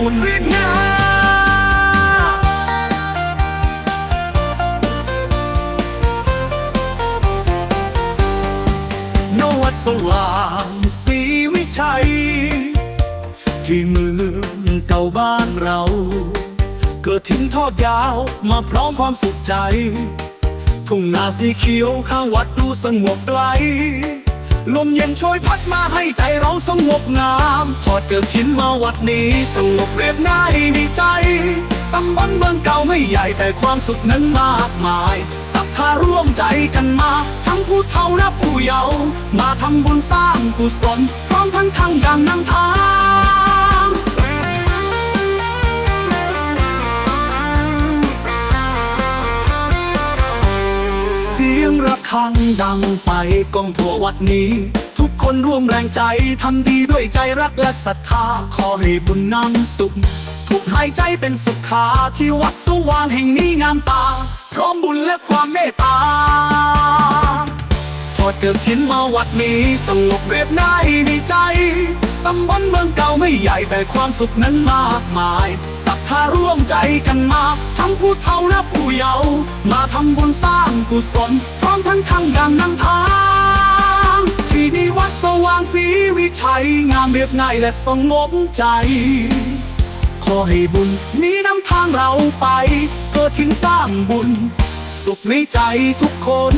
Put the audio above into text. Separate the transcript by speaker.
Speaker 1: อุ่นเรียบงานวัดสว่างศรีวิชัย ที่เมืองเก่าบ้านเรา เกิดทิ้งทอดยาวมาพร้อมความสุขใจ ทุ่งนาสีเขียวข้างวัดดูสงบไกล ลมเย็นช่วยพัดมาให้ใจเราสงบงามทอดเกิดทิ้นมาวัดนี้สงบเรียบง่ายมีใจตำบลเมืองเก่าไม่ใหญ่แต่ความสุขนั้นมากมายศรัทธาร่วมใจกันมา ทั้งผู้เฒ่าและผู้เยาว์มาทำบุญสร้างกุศลพร้อมทั้งทางกางนำทาง สียงระฆังดังไปกองทั่ววัดนี้ ทุกคนร่วมแรงใจทำดีด้วยใจรักและศรัทธาขอให้บุญนำสุข ทุกหายใจเป็นสุขาที่วัดสว่างแห่งนี้งามตา พร้อมบุญและความเมตตาทอดเกิดทิ้นมาวัดนี้สงบเรียบง่ายดีใจ ตำบลเมืองเก่าไม่ใหญ่แต่ความสุขนั้นมากมายศรัทธาร่วมใจกันมา ทั้งผู้เฒ่าและผู้เยาว์มาทำบุญสร้างกุศล พร้อมทั้งทำการนำทาง ที่นี่วัดสว่างศรีวิชัย งามเรียบง่ายและสงบใจ ขอให้บุญนี้นำทางเราไปเกิดถึงสร้างบุญ สุขในใจทุกคน